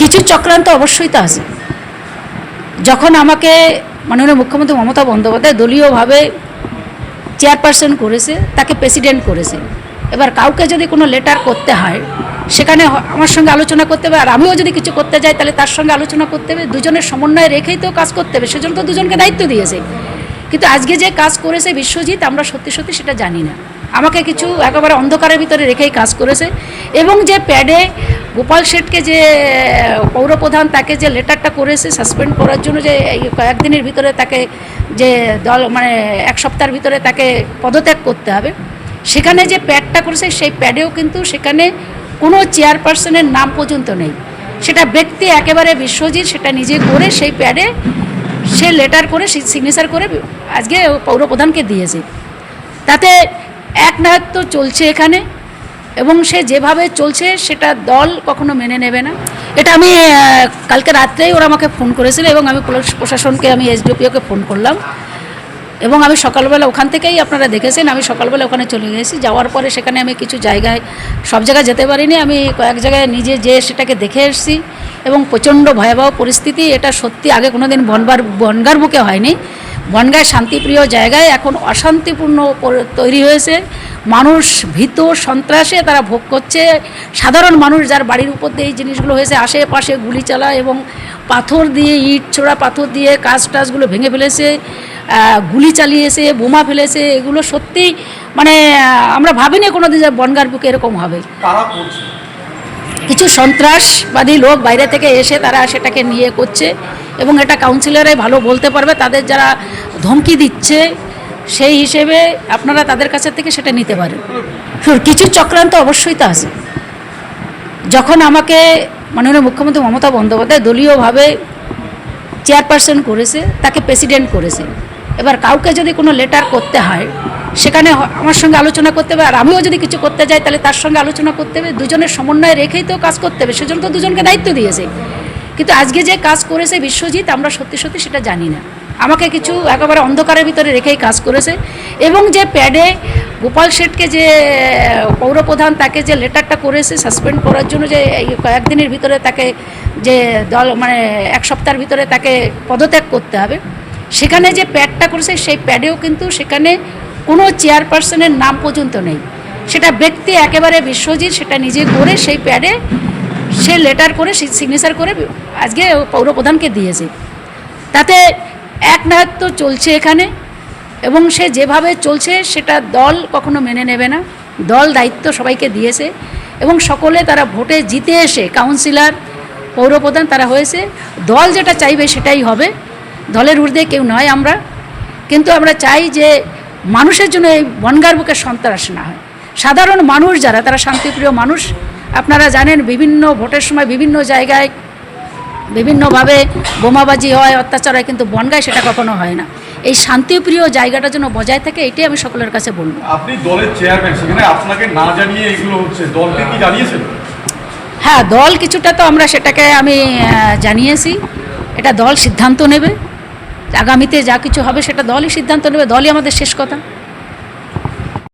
কিছু চক্রান্ত? অবশ্যই তো আছে। যখন আমাকে মাননীয় মুখ্যমন্ত্রী মমতা বন্দ্যোপাধ্যায় দলীয়ভাবে চেয়ারপারসন করেছে, তাকে প্রেসিডেন্ট করেছে। এবার কাউকে যদি কোনো লেটার করতে হয়, সেখানে আমার সঙ্গে আলোচনা করতে হবে, আর আমিও যদি কিছু করতে যাই, তাহলে তার সঙ্গে আলোচনা করতে হবে। দুজনের সমন্বয় রেখেই তো কাজ করতে হবে, সেজন্য তো দুজনকে দায়িত্ব দিয়েছে। কিন্তু আজকে যে কাজ করেছে বিশ্বজিৎ, আমরা সত্যি সত্যি সেটা জানি না। আমাকে কিছু একেবারে অন্ধকারের ভিতরে রেখেই কাজ করেছে। এবং যে প্যাডে গোপাল শেঠকে যে পৌরপ্রধান তাকে যে লেটারটা করেছে সাসপেন্ড করার জন্য যে কয়েকদিনের ভিতরে তাকে যে দল মানে এক সপ্তাহের ভিতরে তাকে পদত্যাগ করতে হবে, সেখানে যে প্যাডটা করেছে সেই প্যাডেও কিন্তু সেখানে কোনো চেয়ারপারসনের নাম পর্যন্ত নেই। সেটা ব্যক্তি একেবারে বিশ্বজিৎ, সেটা নিজে করে সেই প্যাডে সে লেটার করে সিগনেচার করে আজকে পৌরপ্রধানকে দিয়েছে। তাতে এক নায়ত্ব চলছে এখানে এবং সে যেভাবে চলছে, সেটা দল কখনো মেনে নেবে না। এটা আমি কালকে রাত্রেই ওরা আমাকে ফোন করেছিল এবং আমি পুলিশ প্রশাসনকে, আমি এসডিপিওকে ফোন করলাম। এবং আমি সকালবেলা ওখান থেকেই আপনারা দেখেছেন, আমি সকালবেলা ওখানে চলে গেছি। যাওয়ার পরে সেখানে আমি কিছু জায়গায়, সব জায়গায় যেতে পারিনি। আমি কয়েক জায়গায় নিজে যে সেটাকে দেখে এসেছি এবং প্রচণ্ড ভয়াবহ পরিস্থিতি। এটা সত্যি আগে কোনো দিন বনবার, বনগার বুকে হয়নি। বনগায় শান্তিপ্রিয় জায়গায় এখন অশান্তিপূর্ণ পরি- তৈরি হয়েছে। মানুষ ভীত সন্ত্রাসে তারা ভোগ করছে। সাধারণ মানুষ যার বাড়ির উপর দিয়ে এই জিনিসগুলো হয়েছে আশেপাশে গুলি চালা এবং পাথর দিয়ে ইট ছোড়া পাথর দিয়ে কাজ টাজগুলো ভেঙে ফেলেছে গুলি চালিয়েছে বোমা ফেলেছে এগুলো সত্যি মানে আমরা ভাবিনি কোনো দিন যে বনগার বুকে এরকম হবে। কিছু সন্ত্রাসবাদী লোক বাইরে থেকে এসে তারা সেটাকে নিয়ে করছে। এবং এটা কাউন্সিলরাই ভালো বলতে পারবে, তাদের যারা ধমকি দিচ্ছে, সেই হিসেবে আপনারা তাদের কাছে থেকে সেটা নিতে পারেন। কিছু চক্রান্ত অবশ্যই তো আছে। যখন আমাকে মাননীয় মুখ্যমন্ত্রী মমতা বন্দ্যোপাধ্যায় দলীয়ভাবে চেয়ারপারসন করেছে, তাকে প্রেসিডেন্ট করেছে, এবার কাউকে যদি কোনো লেটার করতে হয়, সেখানে আমার সঙ্গে আলোচনা করতে হবে, আর আমিও যদি কিছু করতে যাই, তাহলে তার সঙ্গে আলোচনা করতে হবে, দুজনের সমন্বয় রেখেই তো কাজ করতে হবে, সেজন্য তো দুজনকে দায়িত্ব দিয়েছে। কিন্তু আজকে যে কাজ করেছে বিশ্বজিৎ, আমরা সত্যি সত্যি সেটা জানি না। আমাকে কিছু একেবারে অন্ধকারের ভিতরে রেখেই কাজ করেছে। এবং যে প্যাডে গোপাল শেঠকে যে পৌরপ্রধান তাকে যে লেটারটা করেছে সাসপেন্ড করার জন্য যে কয়েকদিনের ভিতরে তাকে যে দল মানে এক সপ্তাহের ভিতরে তাকে পদত্যাগ করতে হবে, সেখানে যে প্যাডটা করেছে সেই প্যাডেও কিন্তু সেখানে কোনো চেয়ারপারসনের নাম পর্যন্ত নেই। সেটা ব্যক্তি একেবারে বিশ্বজিৎ, সেটা নিজে করে সেই প্যাডে সে লেটার করে সিগনেচার করে আজকে পৌরপ্রধানকে দিয়েছে। তাতে এক নায়ত্ব চলছে এখানে এবং সে যেভাবে চলছে সেটা দল কখনো মেনে নেবে না। দল দায়িত্ব সবাইকে দিয়েছে এবং সকলে তারা ভোটে জিতে এসে কাউন্সিলর পৌরপ্রধান তারা হয়েছে। দল যেটা চাইবে সেটাই হবে। দলের ঊর্ধ্বে কেউ নয় আমরা। কিন্তু আমরা চাই যে মানুষের জন্য এই বনগার বুকে সন্ত্রাস না হয়। সাধারণ মানুষ যারা, তারা শান্তিপ্রিয় মানুষ আপনারা জানেন বিভিন্ন ভোটের সময় বিভিন্ন জায়গায় বিভিন্নভাবে বোমাবাজি হয় অত্যাচার হয় কিন্তু বনগায় সেটা কখনো হয় না। এই শান্তিপ্রিয় জায়গাটা যেন বজায় থাকে এটাই আমি সকলের কাছে বলব। আপনি দলের চেয়ারম্যান সেখানে আপনাকে না জানিয়ে এগুলো হচ্ছে দলকে কি জানিয়েছেন? হ্যাঁ দল কিছুটা তো আমরা সেটাকে আমি জানিয়েছি। এটা দল সিদ্ধান্ত নেবে। আগামীতে যা কিছু হবে সেটা দলই সিদ্ধান্ত নেবে দলই আমাদের শেষ কথা।